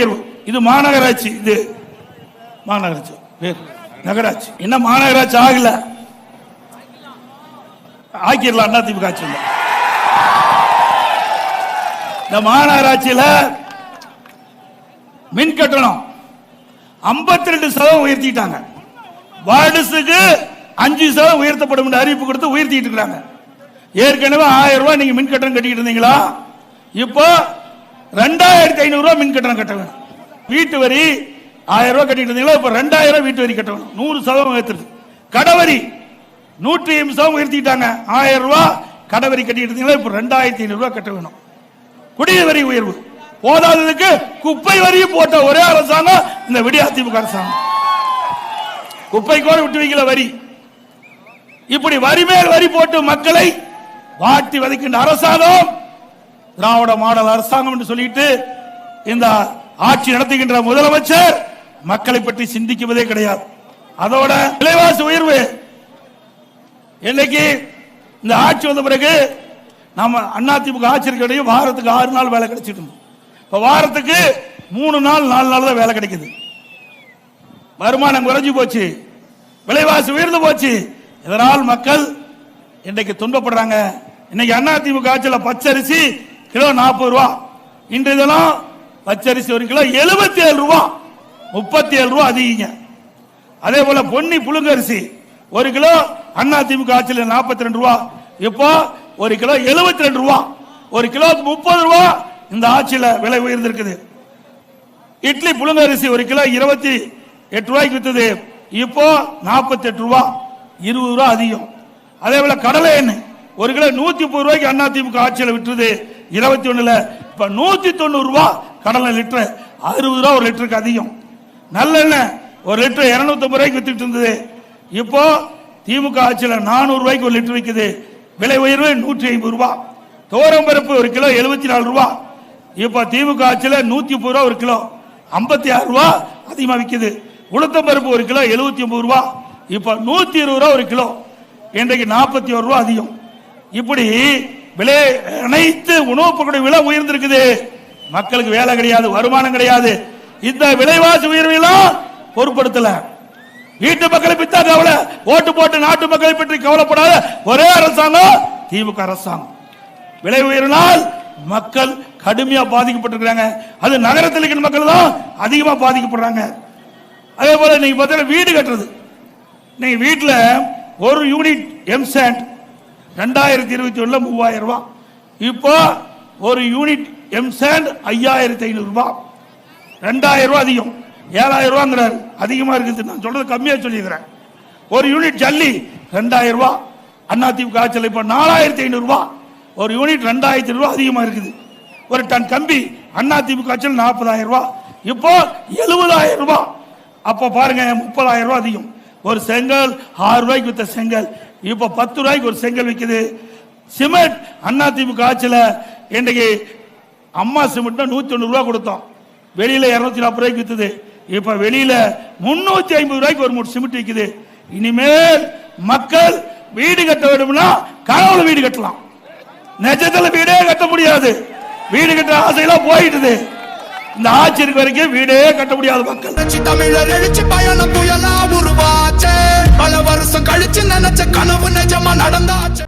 உயர்வு இது மாநகராட்சி இது மாநகராட்சி நகராட்சி. என்ன மாநகராட்சி ஆகல? ஆக்கிடலாம் அண்ணா திமுக ஆட்சியில் இந்த மாநகராட்சியில மின் கட்டணம் 52% ரெண்டு சதவீதம் உயர்த்திட்டாங்க வார்டுஸுக்கு அஞ்சு சதவீதம் உயர்த்தப்படும் என்று அறிவிப்பு கொடுத்து உயர்த்திட்டு இருக்காங்க ஏற்கனவே ஆயிரம் ரூபாய் நீங்க மின் கட்டணம் கட்டிட்டு இருந்தீங்களா? இப்போ ரெண்டாயிரத்தி ஐநூறு ரூபாய் மின் கட்டணம் கட்ட வேணும். வீட்டு வரி ஆயிரம் ரூபாய் கட்டிட்டு இருந்தீங்களா? இப்போ ரெண்டாயிரம் ரூபாய் வீட்டு வரி கட்ட வேணும் நூறு சதவீதம் உயர்த்துறது கடவரி நூற்றி ஐம்பது சதவீதம் உயர்த்திட்டாங்க ஆயிரம் ரூபாய் கடவரி கட்டிட்டு இருந்தீங்களா? இப்போ ரெண்டாயிரத்தி ஐநூறு ரூபாய் கட்ட வேணும். குடிநீர் வரி உயர்வு. போதாததுக்கு குப்பை வரியும் போட்ட ஒரே அரசாங்கம் இந்த விடியா திமுக அரசாங்கம். குப்பை கூட விட்டு வைக்கல வரி. இப்படி வரி மேல் வரி போட்டு மக்களை வாட்டி வதைக்கின்ற அரசாங்கம் திராவிட மாடல் அரசாங்கம் என்று சொல்லிட்டு இந்த ஆட்சி நடத்துகின்ற முதலமைச்சர் மக்களை பற்றி சிந்திக்குவதே கிடையாது. அதோட விலைவாசி உயர்வு. இன்னைக்கு இந்த ஆட்சி வந்த பிறகு நம்ம அதிமுக ஆட்சி வாரத்துக்கு ஆறு நாள் வேலை கிடைச்சிட்டு இருந்தோம் இப்ப வாரத்துக்கு மூணு நாள் நாலு நாள் தான் வேலை கிடைக்குது. வருமானம் குறைஞ்சு போச்சு. விலைவாசி உயர்ந்து போச்சு. இதனால் மக்கள் இன்றைக்கு துன்பப்படுறாங்க. இன்னைக்கு அதிமுக ஆட்சியில் பச்சரிசி கிலோ நாற்பது ரூபா. இன்றைய தினம் பச்சரிசி ஒரு கிலோ எழுபத்தி ஏழு ரூபா. முப்பத்தி ஏழு ரூபா அதிகங்க. அதே போல பொன்னி புழுங்கரிசி ஒரு கிலோ அண்ணா திமுக ஆட்சியில் நாற்பத்தி ரெண்டு ரூபா. இப்போ ஒரு கிலோ எழுபத்தி ரெண்டு ரூபா. ஒரு கிலோ முப்பது ரூபா இந்த ஆட்சியில் விலை உயர்ந்திருக்குது. இட்லி புழுங்கரிசி ஒரு கிலோ இருபத்தி எட்டு ரூபாய்க்கு வித்தது. இப்போ நாற்பத்தி எட்டு ரூபா. இருபது ரூபா அதிகம். அதே போல கடலை எண்ணெய் ஒரு கிலோ நூத்தி முப்பது ரூபாய்க்கு அண்ணா திமுக ஆட்சியில் விட்டுருது இருபத்தி ஒண்ணுல இப்ப நூத்தி தொண்ணூறு ரூபா கடலை லிட்டர். அறுபது ரூபா ஒரு லிட்டருக்கு அதிகம். நல்லெண்ணெய் ஒரு லிட்டர் இருநூத்தி ஐம்பது ரூபாய்க்கு வித்துட்டு இருந்தது. இப்போ திமுக ஆட்சியில் நானூறு ரூபாய்க்கு ஒரு லிட்டர் விற்குது விலை உயர்வு நூற்றி ஐம்பது ரூபா. துவரம் பருப்பு ஒரு கிலோ எழுபத்தி நாலு ரூபா. இப்போ திமுக ஆட்சியில் நூத்தி முப்பது ரூபா ஒரு கிலோ. ஐம்பத்தி ஆறு ரூபா அதிகமாக விற்குது உளுத்தம் பருப்பு ஒரு கிலோ எழுபத்தி ஒன்பது ரூபா. இப்போ நூத்தி இருபது ரூபா ஒரு கிலோ. இன்றைக்கு நாற்பத்தி ஒரு ரூபா அதிகம். இப்படி விலை அனைத்து உணவுப் பொருட்களுடைய விலை உயர்ந்திருக்குது. மக்களுக்கு வேலை கிடையாது வருமானம் கிடையாது. இந்த விலைவாசி உயர்வையெல்லாம் பொருட்படுத்தல. வீட்டு மக்களை பத்தி கவலை ஓட்டு போட்டு நாட்டு மக்களை பற்றி கவலைப்படாத ஒரே அரசாங்கம் திமுக அரசாங்கம். விலை உயர்வினால் மக்கள் கடுமையா பாதிக்கப்பட்டிருக்கிறாங்க. அது நகரத்தில் இருக்கிற மக்கள் தான் அதிகமா பாதிக்கப்படுறாங்க. அதே போல நீங்க பார்த்தீங்கன்னா வீடு கட்டுறது. நீங்க வீட்டில் ஒரு யூனிட் எம்சாண்ட் ரெண்டாயிரத்தி இருபத்தி ஒன்றில் மூவாயிரம் ரூபா இப்போ ஒரு யூனிட் எம்சாண்ட் ஐயாயிரத்தி ஐநூறு ரூபாய். ரெண்டாயிரம் ரூபா அதிகம். ஏழாயிரம் ரூபாங்கிறாரு. அதிகமா இருக்குது. நான் சொல்றது கம்மியா சொல்லியிருக்கிறேன் ஒரு யூனிட் ஜல்லி ரெண்டாயிரம் ரூபா அண்ணா திமுக ஆட்சியில் இப்போ நாலாயிரத்தி ஐநூறு ஒரு யூனிட் ரெண்டாயிரத்தி ரூபா அதிகமா இருக்குது. ஒரு டன் கம்பி அண்ணா திமுக ஆட்சியில் நாற்பதாயிரம் ரூபா இப்போ எழுபதாயிரம் ரூபா அப்போ பாருங்க முப்பதாயிரம் ரூபா அதிகம். ஒரு செங்கல் ஆறு ரூபாய்க்கு வித்த செங்கல். இப்போ பத்து ரூபாய்க்கு ஒரு செங்கல் விற்குது சிமெண்ட் அண்ணா திமுக ஆட்சியில் இன்றைக்கு அம்மா சிமெண்ட் நூத்தி தொண்ணூறு ரூபா கொடுத்தோம். வெளியில இருநூத்தி நாற்பது ரூபாய்க்கு வித்துது. இப்ப வெளியில முன்னூத்தி ஐம்பது ரூபாய்க்கு ஒரு மூணு சிமெண்ட் விற்குது இனிமேல் மக்கள் வீடு கட்ட வேண்டும்னா கனவுல வீடு கட்டலாம். நெஜத்தில் வீடே கட்ட முடியாது. வீடு கட்டுற ஆசையெல்லாம் போயிட்டுது இந்த ஆட்சி இருக்க வரைக்கும் வீடே கட்ட முடியாது மக்கள். தமிழர் எழுச்சி பயணம் புயலா உருவாச்சே பல வருஷம் கழிச்சு நினைச்ச கனவு நிஜமா நடந்தாச்சு.